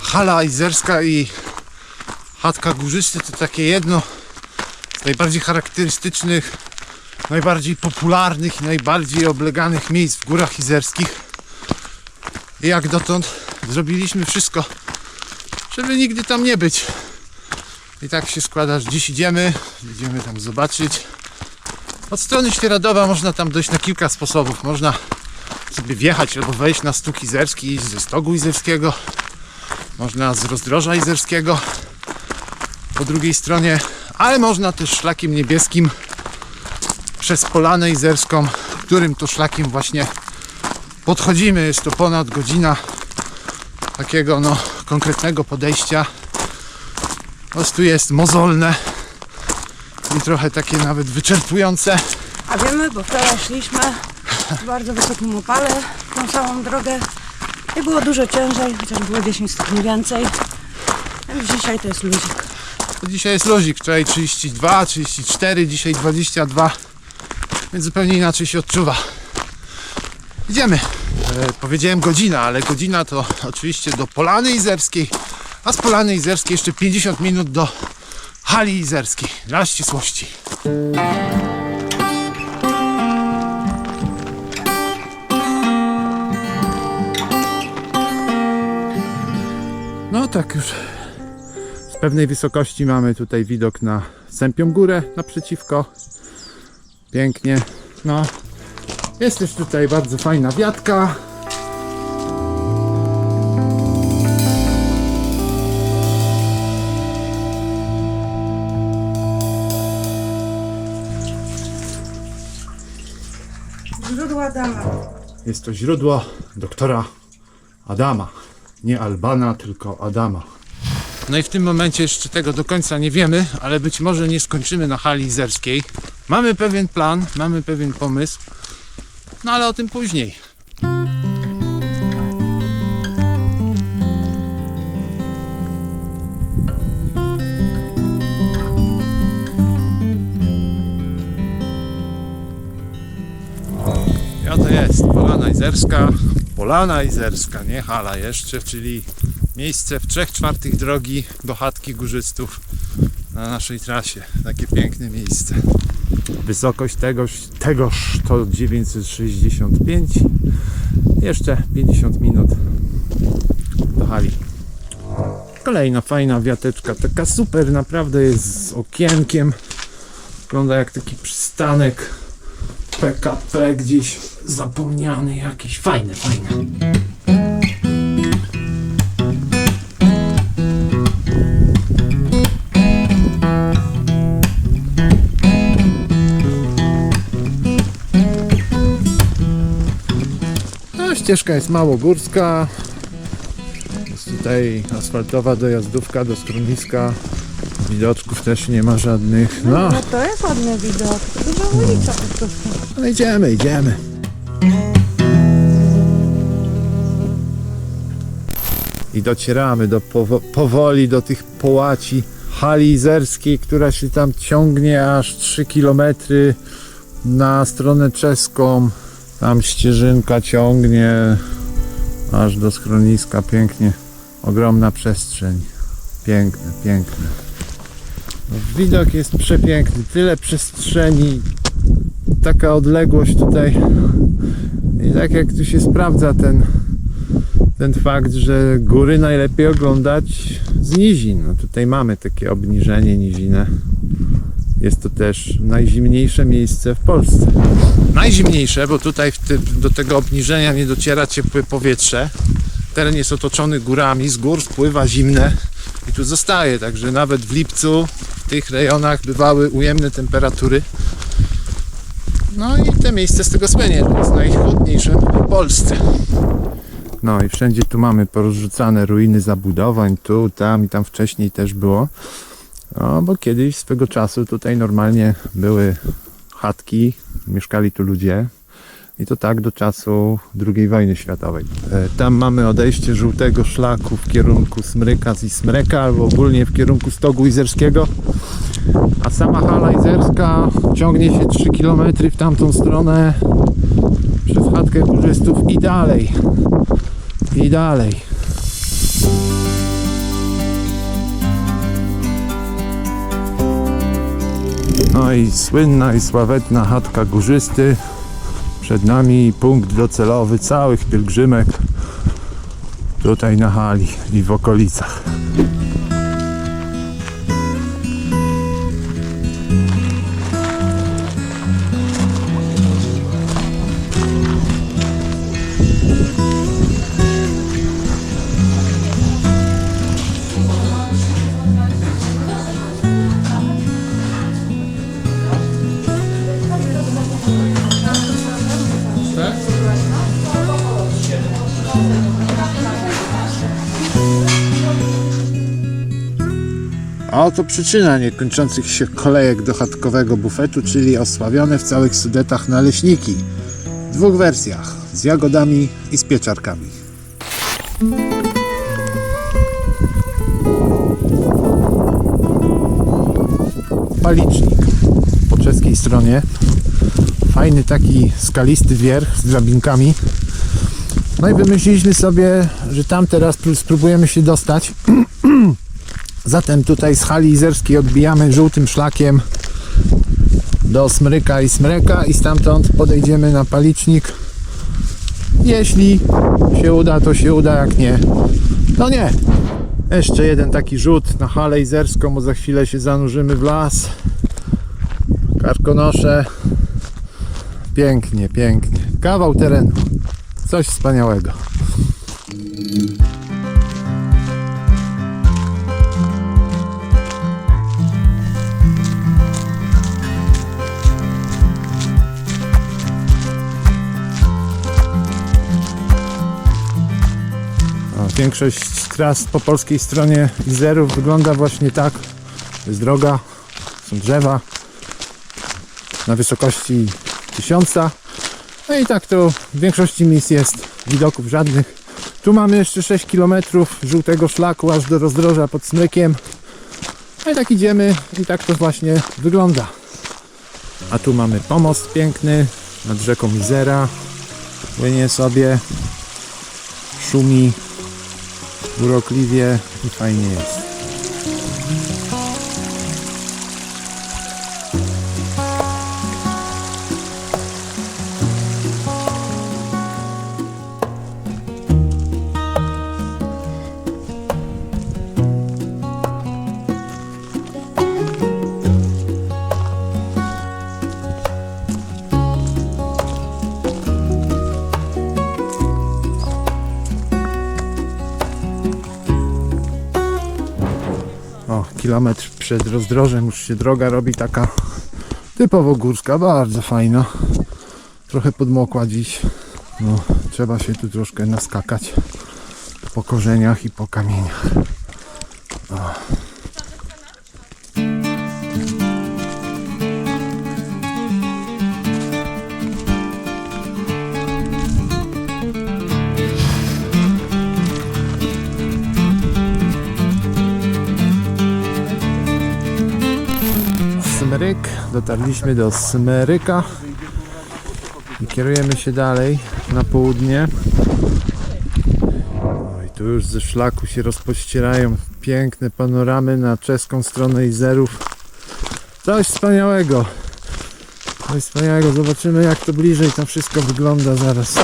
Hala Izerska i chatka górzysty to takie jedno z najbardziej charakterystycznych, najbardziej popularnych i najbardziej obleganych miejsc w górach izerskich. I jak dotąd zrobiliśmy wszystko, żeby nigdy tam nie być. I tak się składa, że dziś idziemy, idziemy tam zobaczyć. Od strony Świeradowa można tam dojść na kilka sposobów. Można sobie wjechać albo wejść na stóg izerski ze stogu izerskiego. Można z rozdroża izerskiego po drugiej stronie, ale można też szlakiem niebieskim przez Polanę Izerską, którym to szlakiem właśnie podchodzimy. Jest to ponad godzina takiego no, konkretnego podejścia. Po prostu jest mozolne i trochę takie nawet wyczerpujące. A wiemy, bo wczoraj szliśmy w bardzo wysokim upale tą samą drogę i było dużo ciężej, chociaż było 10 stopni więcej. Więc dzisiaj to jest luzik. To dzisiaj jest luzik, wczoraj 32, 34, dzisiaj 22, więc zupełnie inaczej się odczuwa. Idziemy. E, powiedziałem godzina, ale godzina to oczywiście do Polany Izerskiej, a z Polany Izerskiej jeszcze 50 minut do hali izerskiej. Dla ścisłości. No tak już z pewnej wysokości mamy tutaj widok na Sępią Górę naprzeciwko. Pięknie. No. Jest też tutaj bardzo fajna wiatka. Źródła dama. Jest to źródło doktora Adama. Nie Albana, tylko Adama. No i w tym momencie jeszcze tego do końca nie wiemy, ale być może nie skończymy na hali izerskiej. Mamy pewien plan, mamy pewien pomysł, no ale o tym później. Izerska, Polana Izerska, nie hala jeszcze, czyli miejsce w 3 czwartych drogi do chatki górzystów na naszej trasie. Takie piękne miejsce. Wysokość tegoż, tegoż to 965. Jeszcze 50 minut do hali. Kolejna fajna wiateczka, taka super, naprawdę jest z okienkiem. Wygląda jak taki przystanek PKP gdzieś zapomniany jakiś. Fajne, fajne. No, ścieżka jest mało górska. Jest tutaj asfaltowa dojazdówka do schroniska. Widoczków też nie ma żadnych. No, No to jest ładny widok. Duża ulica po prostu. no idziemy, idziemy. I docieramy do powo- powoli do tych połaci hali izerskiej, która się tam ciągnie aż 3 km na stronę czeską. Tam ścieżynka ciągnie aż do schroniska. Pięknie. Ogromna przestrzeń. Piękne, piękne. Widok jest przepiękny. Tyle przestrzeni. Taka odległość tutaj. I tak jak tu się sprawdza ten, ten fakt, że góry najlepiej oglądać z nizin. No tutaj mamy takie obniżenie nizinę. Jest to też najzimniejsze miejsce w Polsce. Najzimniejsze, bo tutaj ty, do tego obniżenia nie dociera ciepłe powietrze. Teren jest otoczony górami, z gór spływa zimne i tu zostaje. Także nawet w lipcu w tych rejonach bywały ujemne temperatury. No i te miejsce z tego słynie, że jest najchłodniejsze w Polsce. No i wszędzie tu mamy porozrzucane ruiny zabudowań, tu, tam i tam wcześniej też było. No, bo kiedyś swego czasu tutaj normalnie były chatki, mieszkali tu ludzie. I to tak do czasu II wojny światowej. E, Tam mamy odejście żółtego szlaku w kierunku Smryka i Smreka, albo ogólnie w kierunku Stogu Izerskiego. A sama hala izerska ciągnie się 3 km w tamtą stronę przez chatkę turzystów i dalej. I dalej. No i słynna i sławetna chatka górzysty. Przed nami punkt docelowy całych pielgrzymek tutaj na hali i w okolicach. A oto przyczyna niekończących się kolejek do chatkowego bufetu, czyli osławione w całych Sudetach naleśniki. W dwóch wersjach, z jagodami i z pieczarkami. Palicznik po czeskiej stronie. Fajny taki skalisty wierch z drabinkami. No i wymyśliliśmy sobie, że tam teraz pró- spróbujemy się dostać. Zatem tutaj z hali izerskiej odbijamy żółtym szlakiem do Smryka i Smreka i stamtąd podejdziemy na palicznik. Jeśli się uda, to się uda, jak nie, no nie. Jeszcze jeden taki rzut na halę izerską, bo za chwilę się zanurzymy w las. Karkonosze. Pięknie, pięknie. Kawał terenu. Coś wspaniałego. Większość tras po polskiej stronie Izerów wygląda właśnie tak. Jest droga, są drzewa na wysokości tysiąca. No i tak to w większości miejsc jest, widoków żadnych. Tu mamy jeszcze 6 km żółtego szlaku aż do rozdroża pod Smrykiem. No i tak idziemy i tak to właśnie wygląda. A tu mamy pomost piękny nad rzeką Izera. Płynie sobie, szumi urokliwie i fajnie jest. O, kilometr przed rozdrożem już się droga robi taka typowo górska, bardzo fajna. Trochę podmokła dziś. No, trzeba się tu troszkę naskakać po korzeniach i po kamieniach. Dotarliśmy do Smryka i kierujemy się dalej na południe. Oj, tu już ze szlaku się rozpościerają piękne panoramy na czeską stronę Izerów. Coś wspaniałego. Coś wspaniałego. Zobaczymy jak to bliżej to wszystko wygląda zaraz.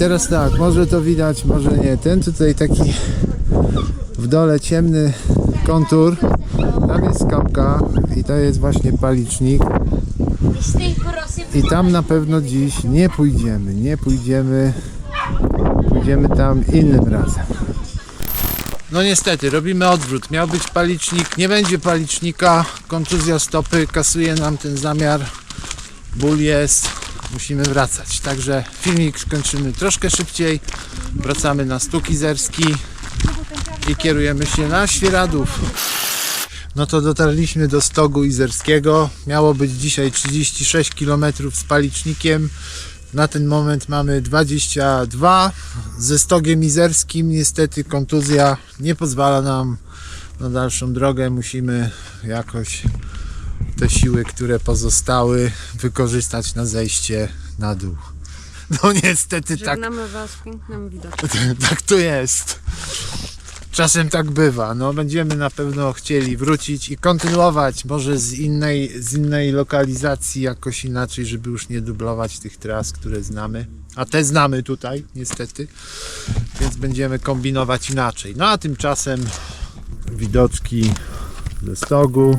Teraz tak, może to widać, może nie. Ten tutaj taki w dole ciemny kontur. Tam jest skałka i to jest właśnie palicznik. I tam na pewno dziś nie pójdziemy. Nie pójdziemy. Pójdziemy tam innym razem. No niestety, robimy odwrót. Miał być palicznik, nie będzie palicznika. Kontuzja stopy kasuje nam ten zamiar. Ból jest. Musimy wracać. Także filmik kończymy troszkę szybciej. Wracamy na Stuk Izerski i kierujemy się na Świeradów. no to dotarliśmy do stogu izerskiego. Miało być dzisiaj 36 km z palicznikiem. Na ten moment mamy 22. Ze stogiem izerskim niestety kontuzja nie pozwala nam na dalszą drogę. Musimy jakoś te siły, które pozostały, wykorzystać na zejście na dół. No niestety tak Żegnamy Was pięknym widokiem. tak to jest. Czasem tak bywa. No, będziemy na pewno chcieli wrócić i kontynuować, może z innej, z innej lokalizacji, jakoś inaczej, żeby już nie dublować tych tras, które znamy. A te znamy tutaj, niestety. Więc będziemy kombinować inaczej. No a tymczasem widoczki ze stogu.